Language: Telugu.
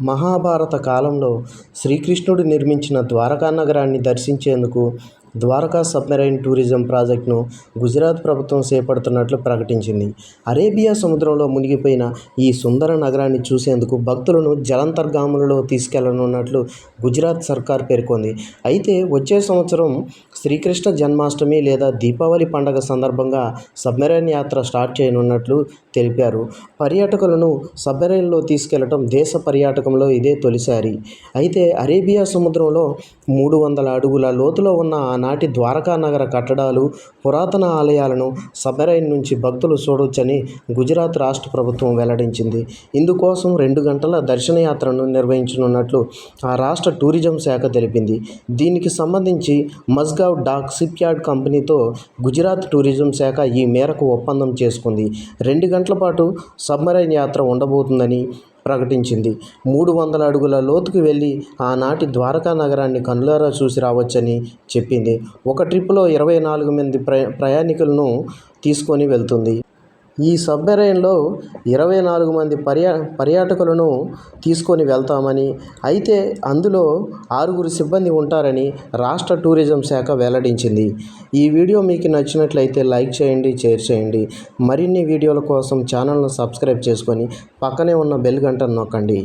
మహాభారత కాలంలో శ్రీకృష్ణుడు నిర్మించిన ద్వారకా నగరాన్ని దర్శించేందుకు ద్వారకా సబ్మెరైన్ టూరిజం ప్రాజెక్టును గుజరాత్ ప్రభుత్వం చేపడుతున్నట్లు ప్రకటించింది. అరేబియా సముద్రంలో మునిగిపోయిన ఈ సుందర నగరాన్ని చూసేందుకు భక్తులను జలాంతర్గాములలో తీసుకెళ్ళనున్నట్లు గుజరాత్ సర్కార్ పేర్కొంది. అయితే వచ్చే సంవత్సరం శ్రీకృష్ణ జన్మాష్టమి లేదా దీపావళి పండగ సందర్భంగా సబ్మెరైన్ యాత్ర స్టార్ట్ చేయనున్నట్లు తెలిపారు. పర్యాటకులను సబ్మెరైన్లో తీసుకెళ్ళడం దేశ పర్యాటకంలో ఇదే తొలిసారి. అయితే అరేబియా సముద్రంలో మూడు వందల అడుగుల లోతులో ఉన్న నాటి ద్వారకా నగర కట్టడాలు పురాతన ఆలయాలను సబ్మెరైన్ నుంచి భక్తులు చూడొచ్చని గుజరాత్ రాష్ట్ర ప్రభుత్వం వెల్లడించింది. ఇందుకోసం రెండు గంటల దర్శనయాత్రను నిర్వహించనున్నట్లు ఆ రాష్ట్ర టూరిజం శాఖ తెలిపింది. దీనికి సంబంధించి మజ్గావ్ డాక్ షిప్యార్డ్ కంపెనీతో గుజరాత్ టూరిజం శాఖ ఈ మేరకు ఒప్పందం చేసుకుంది. రెండు గంటల పాటు సబ్మెరైన్ యాత్ర ఉండబోతుందని ప్రకటించింది. మూడు వందల అడుగుల లోతుకు వెళ్ళి ఆనాటి ద్వారకా నగరాన్ని కనులారా చూసి రావచ్చని చెప్పింది. ఒక ట్రిప్లో ఇరవై నాలుగు మంది ప్ర ప్రయాణికులను తీసుకొని వెళ్తుంది. ఈ సబ్మెరైన్లో ఇరవై నాలుగు మంది పర్యా పర్యాటకులను తీసుకొని వెళ్తామని అయితే అందులో ఆరుగురు సిబ్బంది ఉంటారని రాష్ట్ర టూరిజం శాఖ వెల్లడించింది. ఈ వీడియో మీకు నచ్చినట్లయితే లైక్ చేయండి షేర్ చేయండి. మరిన్ని వీడియోల కోసం ఛానల్ను సబ్స్క్రైబ్ చేసుకొని పక్కనే ఉన్న బెల్ గంటను నొక్కండి.